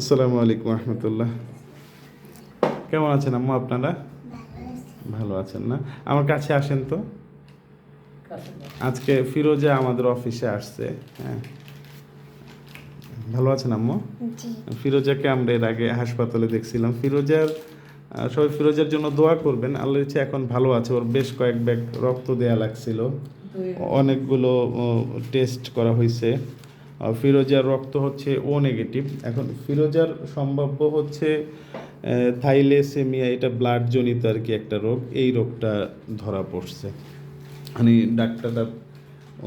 আসসালামু আলাইকুম রহমতুল্লাহ। কেমন আছেন আম্মা আপনারা? ভালো আছেন না? আমার কাছে আসেন তো। আজকে ফিরোজা আমাদের অফিসে আসছে হ্যাঁ। ভালো আছেন আম্মু? ফিরোজাকে আমরা এর আগে হাসপাতালে দেখছিলাম। ফিরোজার সবাই ফিরোজার জন্য দোয়া করবেন। আল্লাহর ইচ্ছে এখন ভালো আছে। ওর বেশ কয়েক ব্যাগ রক্ত দেয়া লাগছিল। অনেকগুলো টেস্ট করা হয়েছে ফিরোজার রক্ত হচ্ছে ও নেগেটিভ এখন ফিরোজার সম্ভাব্য হচ্ছে থাইলেসেমিয়া এটা ব্লাড জনিত আর কি একটা রোগ। এই রোগটা ধরা পড়ছে। মানে ডাক্তাররা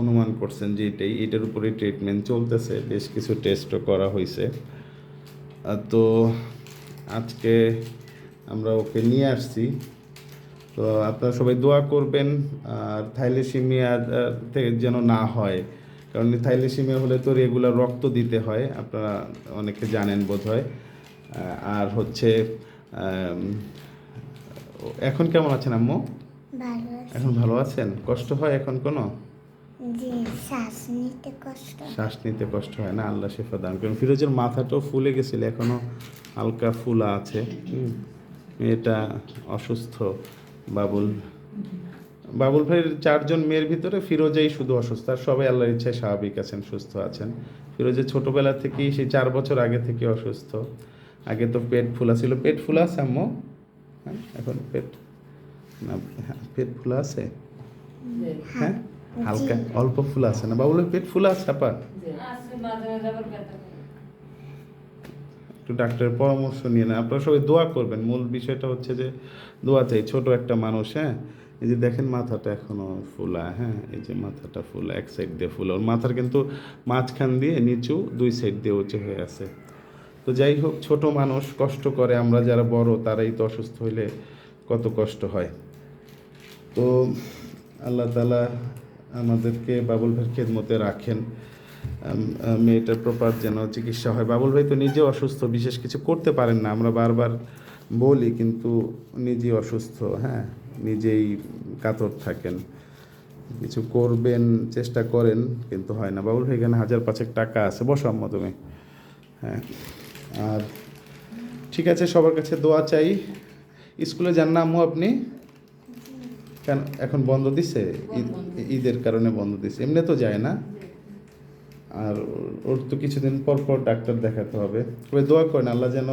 অনুমান করছেন যে এটাই, এটার উপরে ট্রিটমেন্ট চলতেছে, বেশ কিছু টেস্টও করা হয়েছে তো আজকে আমরা ওকে নিয়ে আসছি। তো আপনারা সবাই দোয়া করবেন, আর থাইলেসিমিয়া থেকে যেন না হয়। কারণ থাইলেসিমিয়া হলে তো রেগুলার রক্ত দিতে হয় আপনারা অনেকে জানেন বোধ হয় আর হচ্ছে এখন কেমন আছেন আম্মু? এখন ভালো আছেন? কষ্ট হয় এখন কোনো? শ্বাস নিতে কষ্ট শ্বাস নিতে কষ্ট হয় না আল্লাহ শেফা দান করেন। ফিরোজের মাথাটাও ফুলে গেছিল এখনও হালকা ফুলা আছে। মেয়েটা অসুস্থ বাবুল। বাবুল ভাইয়ের চারজন মেয়ের ভিতরে ফিরোজাই শুধু অসুস্থ আর সবাই আল্লাহর ইচ্ছায় স্বাভাবিক আছেন সুস্থ আছেন। ফিরোজা ছোটবেলা থেকেই সেই চার বছর আগে থেকে অসুস্থ। আগে তো পেট ফুলা ছিল। পেট ফুলা আছে আম্মু? হ্যাঁ এখন পেট না হ্যাঁ, পেট ফুলা আছে? হ্যাঁ। হালকা অল্প ফুলা আছে না? বাবুলের পেট ফুলা আছে আপা? একটু ডাক্তারের পরামর্শ নিয়ে নেন। আপনারা সবাই দোয়া করবেন। মূল বিষয়টা হচ্ছে যে দোয়া চাই। ছোট একটা মানুষ হ্যাঁ? এই যে দেখেন মাথাটা এখনও ফুলা হ্যাঁ এই যে মাথাটা ফুলা, এক সাইড দিয়ে ফুলা। ওর মাথার কিন্তু মাঝখান দিয়ে নিচু দুই সাইড দিয়ে উঁচু হয়ে আছে। তো যাই হোক, ছোট মানুষ কষ্ট করে, আমরা যারা বড়, তারাই তো অসুস্থ হইলে কত কষ্ট হয়। তো আল্লাহ তালা আমাদেরকে বাবুল ভাইয়ের খেদমতে রাখেন। মেয়েটার প্রপার যেন চিকিৎসা হয়। বাবুল ভাই তো নিজে অসুস্থ, বিশেষ কিছু করতে পারেন না। আমরা বারবার বলি, কিন্তু নিজেই অসুস্থ হ্যাঁ। নিজেই কাতর থাকেন। কিছু করবেন, চেষ্টা করেন, কিন্তু হয় না। বাবুল এখানে হাজার পাঁচেক টাকা আছে। বসো আম্মা তুমি। হ্যাঁ। আর ঠিক আছে, সবার কাছে দোয়া চাই। স্কুলে যান না আম্মু আপনি? কেন? এখন বন্ধ দিছে? ঈদ- ঈদের কারণে বন্ধ দিছে। এমনি তো যায় না। আর ওর তো কিছুদিন পর পর ডাক্তার দেখাতে হবে। তবে দোয়া করেন, আল্লাহ যেন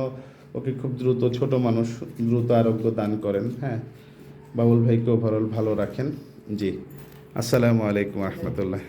ওকে খুব দ্রুত, ছোট মানুষ, দ্রুত আরোগ্য দান করেন। হ্যাঁ। বাবুল ভাইকে ওভারঅল ভালো রাখেন। জি আসসালামু আলাইকুম রহমতুল্লাহ